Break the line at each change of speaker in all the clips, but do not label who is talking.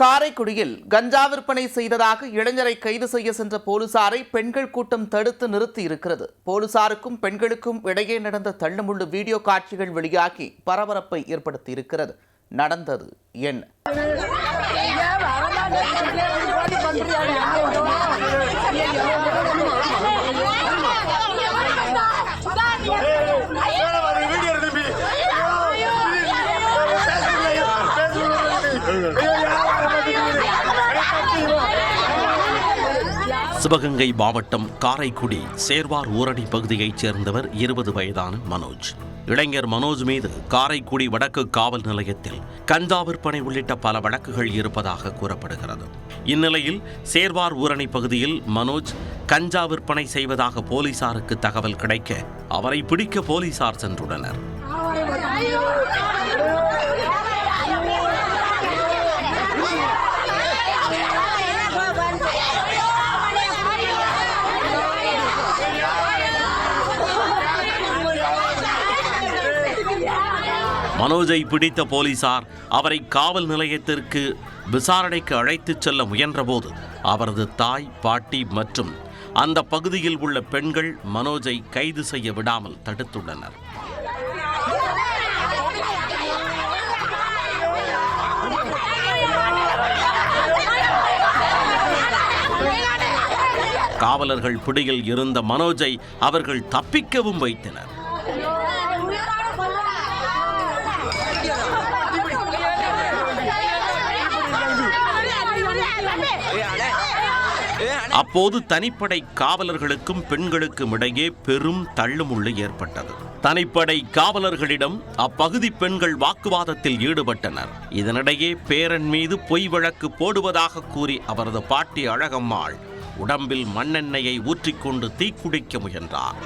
காரைக்குடியில் கஞ்சா விற்பனை செய்ததாக இளைஞரை கைது செய்ய சென்ற போலீசாரை பெண்கள் கூட்டம் தடுத்து நிறுத்தி இருக்கிறது. போலீசாருக்கும் பெண்களுக்கும் இடையே நடந்த தள்ளுமுள்ளு வீடியோ காட்சிகள் வெளியாகி பரபரப்பை ஏற்படுத்தி இருக்கிறது. நடந்தது என்ன?
சிவகங்கை மாவட்டம் காரைக்குடி சேர்வார் ஊரணி பகுதியைச் சேர்ந்தவர் இருபது வயதான மனோஜ். இளைஞர் மனோஜ் மீது காரைக்குடி வடக்கு காவல் நிலையத்தில் கஞ்சா விற்பனை உள்ளிட்ட பல வழக்குகள் இருப்பதாக கூறப்படுகிறது. இந்நிலையில் சேர்வார் ஊரணி பகுதியில் மனோஜ் கஞ்சா விற்பனை செய்வதாக போலீசாருக்கு தகவல் கிடைக்க அவரை பிடிக்க போலீசார் சென்றுள்ளனர். மனோஜை பிடித்த போலீசார் அவரை காவல் நிலையத்திற்கு விசாரணைக்கு அழைத்துச் செல்ல முயன்றபோது அவரது தாய் பாட்டி மற்றும் அந்த பகுதியில் உள்ள பெண்கள் மனோஜை கைது செய்ய விடாமல் தடுத்துள்ளனர். காவலர்கள் பிடியில் இருந்த மனோஜை அவர்கள் தப்பிக்கவும் வைத்தனர். அப்போது தனிப்படை காவலர்களுக்கும் பெண்களுக்கும் இடையே பெரும் தள்ளுமுள்ளு ஏற்பட்டது. தனிப்படை காவலர்களிடம் அப்பகுதி பெண்கள் வாக்குவாதத்தில் ஈடுபட்டனர். இதனிடையே பேரன் மீது பொய் வழக்கு போடுவதாக கூறி அவரது பாட்டி அழகம்மாள் உடம்பில் மண்ணெண்ணெயை ஊற்றிக்கொண்டு தீக்குடிக்க முயன்றார்.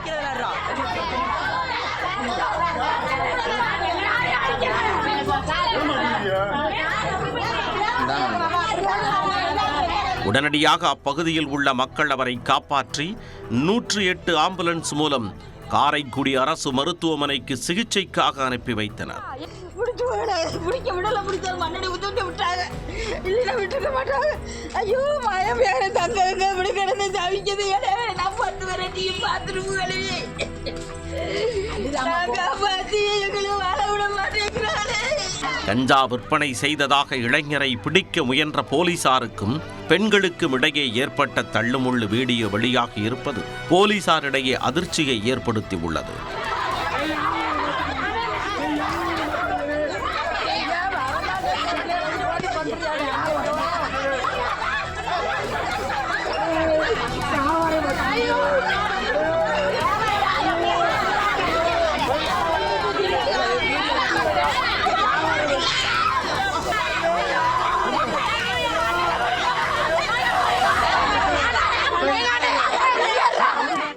உடனடியாக அப்பகுதியில் உள்ள மக்கள் அவரை காப்பாற்றி நூற்று எட்டு ஆம்புலன்ஸ் மூலம் காரைக்குடி அரசு மருத்துவமனைக்கு சிகிச்சைக்காக அனுப்பி வைத்தனர். கஞ்சா விற்பனை செய்ததாக இளைஞரை பிடிக்க முயன்ற போலீசாருக்கும் பெண்களுக்கும் இடையே ஏற்பட்ட தள்ளுமுள்ளு வீடியோ வெளியாகி இருப்பது போலீசாரிடையே அதிர்ச்சியை ஏற்படுத்தி உள்ளது.